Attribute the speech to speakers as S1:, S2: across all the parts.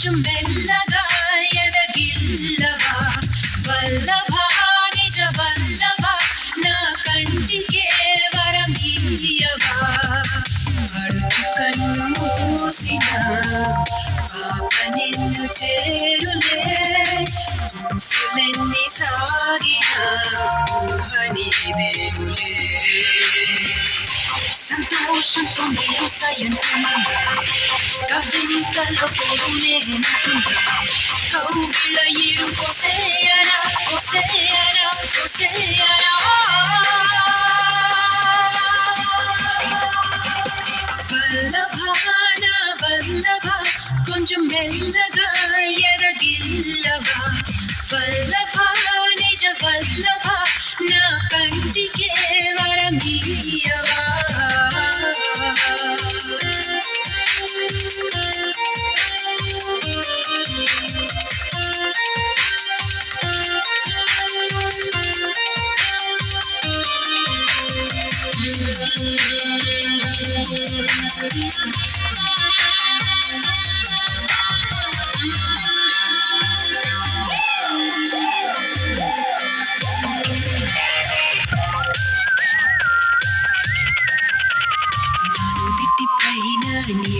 S1: కొంచెం మెల్లగా ఎదగిల్లవా? వల్లభా నిజ వల్లభా నా కంటికే వరమీయవా అడుచు కన్ను మూసిన పాప నిన్ను చేరులే. మూసులెన్ని సాగిన ఊహ నీ దేవులే సంతోషంతో నీకు సయంటుందా కవింతల్లో పోడు నేనుంటుందా కౌగుల ఇడు కొసేయరా కొసేయరా కొసేయరా వల్లభాన వల్లభ కొంచెం మెల్లగా ఎరగిల్లవా వల్లభ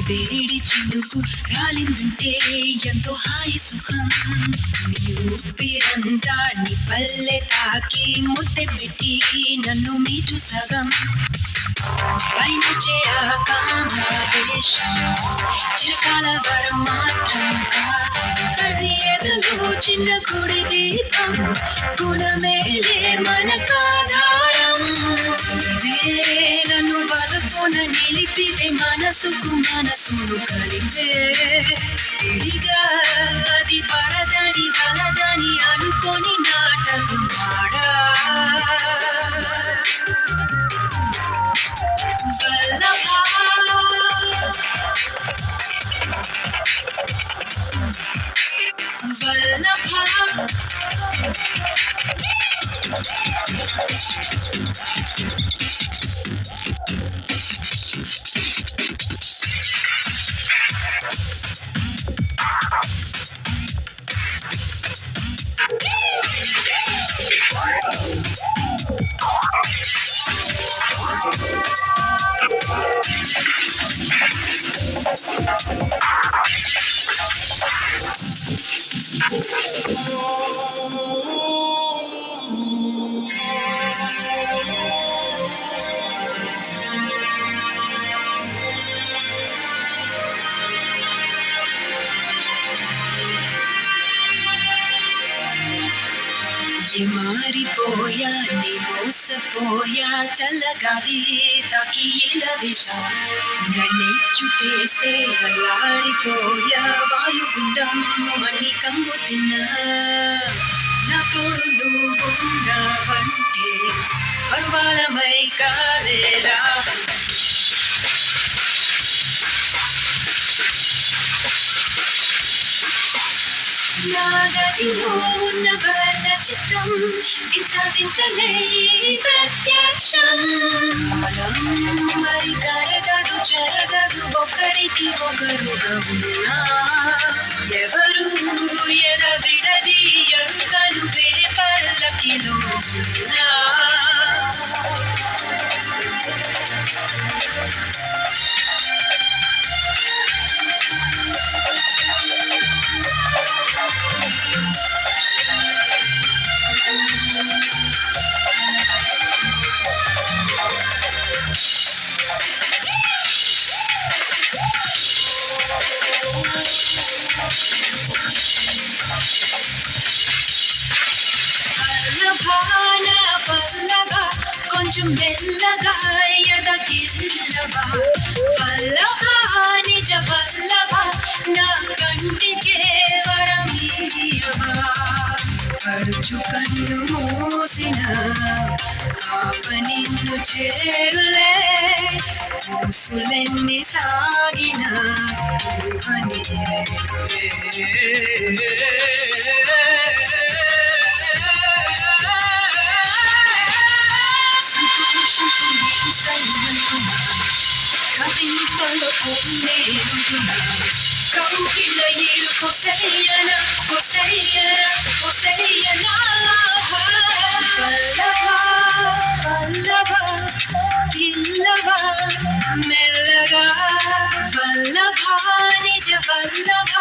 S1: వేడి చిలుకు రాలిందంటే ఎంతో హాయి సుఖం. నీ ఊపిరంతా నీ పల్లె తాకి ముద్దె పెట్టి నన్ను మీటు సగం. పైన కామవేశం చిరకాల వరం మాత్రం కాదు. అది ఎదలో చిన్న గుడి దీపం. గుణమేలే మనకాధారం నిలిపితే మనసుకు మనసును కలిపే విడిగా అది పడదని వలదని అనుకొని ఏ మారిపోయా నీ మోసపోయా చల్లగాలి తాకి ఇలా విషా. నన్నే చుట్టేస్తే అల్లాడిపోయా వాయుగుండం మన్ని కంగు తిన్నా. నా తోడు నువ్వు ఉన్నావంటే పరువాలమై కాలేదా నాగదిలో ఉన్న వర్ణ చిత్రం. వింత వింతలే ప్రత్యక్షం. కాలం మరి కరగదు జరగదు ఒకరికి ఒకరుగా ఉన్నా. ఎవరు ఎడ విడది ఎరుకను వేరే పల్లకిలో ఉన్నా. కొంచెం మెల్లగా ఎదగిల్లవా వల్లభ నిజ వల్లభ నా కంటికే వరమీయవా పడుచు కన్ను మూసిన పాప నిన్ను చేరులే. మూసులెన్ని సాగిన ఊహని సైనంటున్నా కవింతలో నేనుంటున్నా కౌగిలయ్యేడు కొసయ్యన కొసయ్యన కొసయ్యన వల్లభ వల్లభ ఇల్లవ మెల్లగా వల్లభ నిజ వల్లభ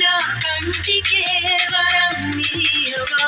S1: నా కంటికే వరం నీయవా